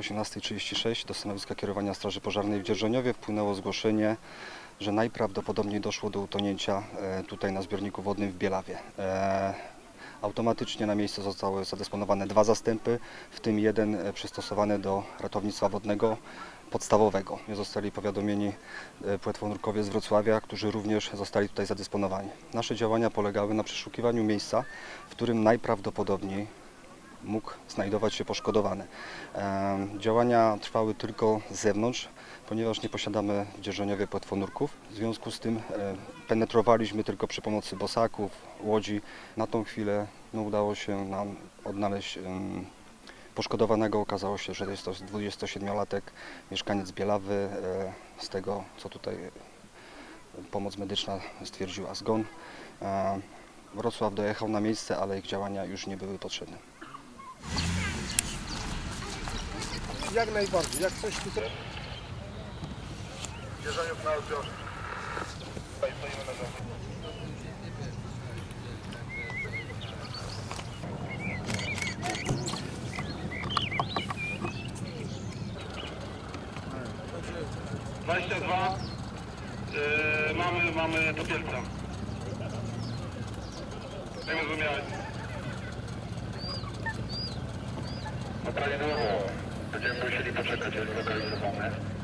18.36 do stanowiska kierowania Straży Pożarnej w Dzierżoniowie wpłynęło zgłoszenie, że najprawdopodobniej doszło do utonięcia e, tutaj na zbiorniku wodnym w Bielawie. E, Automatycznie na miejsce zostały zadysponowane dwa zastępy, w tym jeden e, przystosowany do ratownictwa wodnego podstawowego. Zostali powiadomieni płetwonurkowie z Wrocławia, którzy również zostali tutaj zadysponowani. Nasze działania polegały na przeszukiwaniu miejsca, w którym najprawdopodobniej mógł znajdować się poszkodowany. Działania trwały tylko z zewnątrz, ponieważ nie posiadamy w Dzierżoniowie płetwonurków. W związku z tym e, penetrowaliśmy tylko przy pomocy bosaków, łodzi. Na tą chwilę no, udało się nam odnaleźć poszkodowanego. Okazało się, że jest to 27-latek, mieszkaniec Bielawy. E, Z tego, co tutaj e, pomoc medyczna stwierdziła zgon. Wrocław dojechał na miejsce, ale ich działania już nie były potrzebne. Jak najbardziej. Jak coś tutaj... Jeżoniów na odbiorze. Tutaj stoimy na dole. Dwadzieścia dwa. Yy, mamy, mamy topielca. Jak zrozumiałeś? 方向かいのを全部一緒に到着中に向かいの方ね。